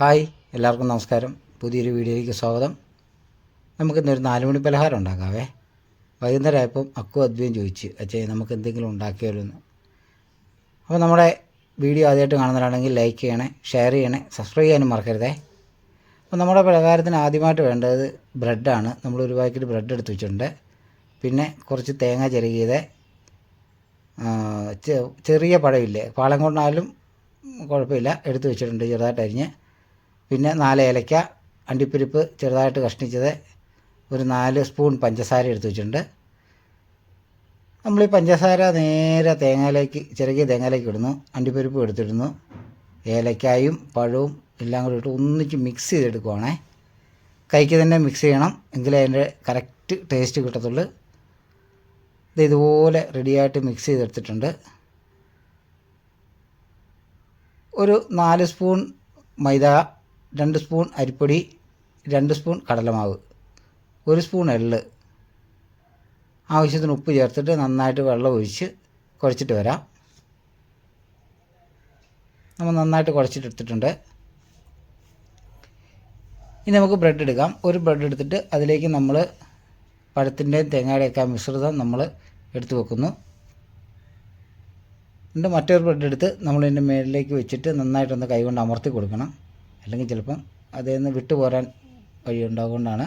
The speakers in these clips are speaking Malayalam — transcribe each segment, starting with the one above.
ഹായ് എല്ലാവർക്കും നമസ്കാരം. പുതിയൊരു വീഡിയോയിലേക്ക് സ്വാഗതം. നമുക്കിന്നൊരു നാല് മണി പലഹാരം ഉണ്ടാക്കാവേ. വൈകുന്നേരം ആയപ്പം അക്കു അദ്വൈം ചോദിച്ചു അച്ഛേ നമുക്ക് എന്തെങ്കിലും ഉണ്ടാക്കിയാലോ എന്ന്. അപ്പോൾ നമ്മുടെ വീഡിയോ ആദ്യമായിട്ട് കാണുന്നവരാണെങ്കിൽ ലൈക്ക് ചെയ്യണേ ഷെയർ ചെയ്യണേ സബ്സ്ക്രൈബ് ചെയ്യാനും മറക്കരുതേ. അപ്പോൾ നമ്മുടെ പലഹാരത്തിന് ആദ്യമായിട്ട് വേണ്ടത് ബ്രെഡാണ്. നമ്മൾ ഒരു പാക്കറ്റ് ബ്രെഡ് എടുത്ത് വെച്ചിട്ടുണ്ട്. പിന്നെ കുറച്ച് തേങ്ങ ചെറുകിയത് ചെറിയ പഴമില്ലേ? പാളം കൊണ്ടാലും കുഴപ്പമില്ല. എടുത്ത് വെച്ചിട്ടുണ്ട് ചെറുതായിട്ട് അരിഞ്ഞ് പിന്നെ നാല് ഏലക്ക അണ്ടിപ്പരിപ്പ് ചെറുതായിട്ട് കഷ്ണിച്ചത് ഒരു നാല് സ്പൂൺ പഞ്ചസാര എടുത്തു വെച്ചിട്ടുണ്ട്. നമ്മൾ ഈ പഞ്ചസാര നേരെ തേങ്ങയിലേക്ക് ചെറുകിയ തേങ്ങയിലേക്ക് ഇടുന്നു. അണ്ടിപ്പരിപ്പ് എടുത്തിടുന്നു. ഏലക്കായും പഴവും എല്ലാം കൂടി ഇട്ട് ഒന്നിച്ച് മിക്സ് ചെയ്തെടുക്കുവാണേ. കൈക്ക് തന്നെ മിക്സ് ചെയ്യണം. എങ്കിലേ അതിന്റെ കറക്റ്റ് ടേസ്റ്റ് കിട്ടത്തുള്ളൂ. ഇത് ഇതുപോലെ റെഡിയായിട്ട് മിക്സ് ചെയ്തെടുത്തിട്ടുണ്ട്. ഒരു നാല് സ്പൂൺ മൈദ രണ്ട് സ്പൂൺ അരിപ്പൊടി രണ്ട് സ്പൂൺ കടലമാവ് ഒരു സ്പൂൺ എള്ള്. ആവശ്യത്തിന് ഉപ്പ് ചേർത്തിട്ട് നന്നായിട്ട് വെള്ളം ഒഴിച്ച് കുഴച്ചിട്ട് വരാം. നമ്മൾ നന്നായിട്ട് കുഴച്ചിട്ട് എടുത്തിട്ടുണ്ട്. ഇനി നമുക്ക് ബ്രെഡ് എടുക്കാം. ഒരു ബ്രെഡ് എടുത്തിട്ട് അതിലേക്ക് നമ്മൾ പഴത്തിന്റെയും തേങ്ങയുടെയൊക്കെ മിശ്രിതം നമ്മൾ എടുത്തു വെക്കുന്നു. എന്നിട്ട് മറ്റൊരു ബ്രെഡ് എടുത്ത് നമ്മൾ ഇതിന്റെ മേളിലേക്ക് വെച്ചിട്ട് നന്നായിട്ടൊന്ന് കൈകൊണ്ട് അമർത്തി കൊടുക്കണം. അല്ലെങ്കിൽ ചിലപ്പം അതിൽ നിന്ന് വിട്ടു പോരാൻ വഴി ഉണ്ടാകൊണ്ടാണ്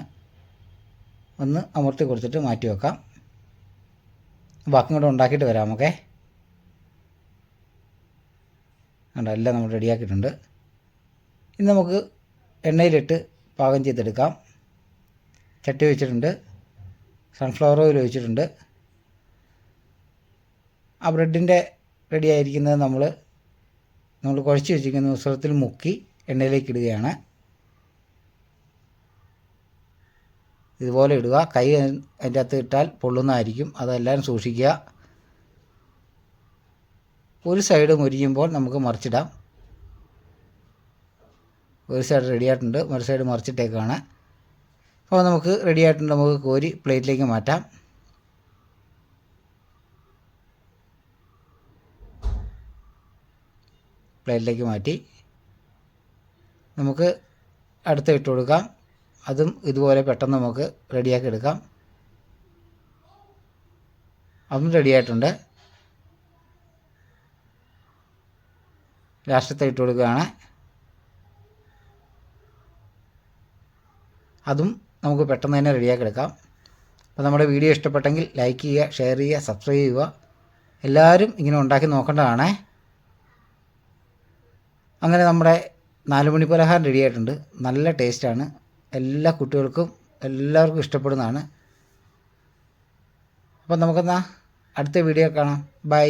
ഒന്ന് അമർത്തി കൊടുത്തിട്ട് മാറ്റി വെക്കാം. ബാക്കി കൂടെ ഉണ്ടാക്കിയിട്ട് വരാം ഓക്കെ കണ്ടോ എല്ലാം നമ്മൾ റെഡിയാക്കിയിട്ടുണ്ട് ഇനി നമുക്ക് എണ്ണയിലിട്ട് പാകം ചെയ്തെടുക്കാം. ചട്ടി വെച്ചിട്ടുണ്ട്. സൺഫ്ലവർ ഓയിൽ ഒഴിച്ചിട്ടുണ്ട്. ആ ബ്രെഡിന്റെ റെഡി ആയിരിക്കുന്നത് നമ്മൾ നമ്മൾ കുഴച്ച് വെച്ചിരിക്കുന്ന മിശ്രിതത്തിൽ മുക്കി എണ്ണയിലേക്ക് ഇടുകയാണ് ഇതുപോലെ ഇടുക. കൈ അതിന്റെ അകത്ത് ഇട്ടാൽ പൊള്ളുന്നതായിരിക്കും. അതെല്ലാം സൂക്ഷിക്കുക. ഒരു സൈഡ് മുരിയുമ്പോൾ നമുക്ക് മറിച്ചിടാം. ഒരു സൈഡ് റെഡി ആയിട്ടുണ്ട്. മറു സൈഡ് മറിച്ചിട്ടേക്കാണ്. അപ്പോൾ നമുക്ക് റെഡി ആയിട്ടുണ്ട്. നമുക്ക് കോരി പ്ലേറ്റിലേക്ക് മാറ്റാം. പ്ലേറ്റിലേക്ക് മാറ്റി. നമുക്ക് അടുത്ത് ഇട്ട് കൊടുക്കാം. അതും ഇതുപോലെ പെട്ടെന്ന് നമുക്ക് റെഡിയാക്കി എടുക്കാം. അതും റെഡിയായിട്ടുണ്ട് ലാസ്റ്റത്തെ ഇട്ട് കൊടുക്കുകയാണ്. അതും നമുക്ക് പെട്ടെന്ന് തന്നെ റെഡിയാക്കി എടുക്കാം. അപ്പോൾ നമ്മുടെ വീഡിയോ ഇഷ്ടപ്പെട്ടെങ്കിൽ ലൈക്ക് ചെയ്യുക ഷെയർ ചെയ്യുക സബ്സ്ക്രൈബ് ചെയ്യുക. എല്ലാവരും ഇങ്ങനെ ഉണ്ടാക്കി നോക്കേണ്ടതാണേ. അങ്ങനെ നമ്മുടെ നാല് മണി പലഹാരം റെഡി ആയിട്ടുണ്ട്. നല്ല ടേസ്റ്റാണ് എല്ലാ കുട്ടികൾക്കും എല്ലാവർക്കും ഇഷ്ടപ്പെടുന്നതാണ്. അപ്പം നമുക്കെന്നാ അടുത്ത വീഡിയോ കാണാം. ബൈ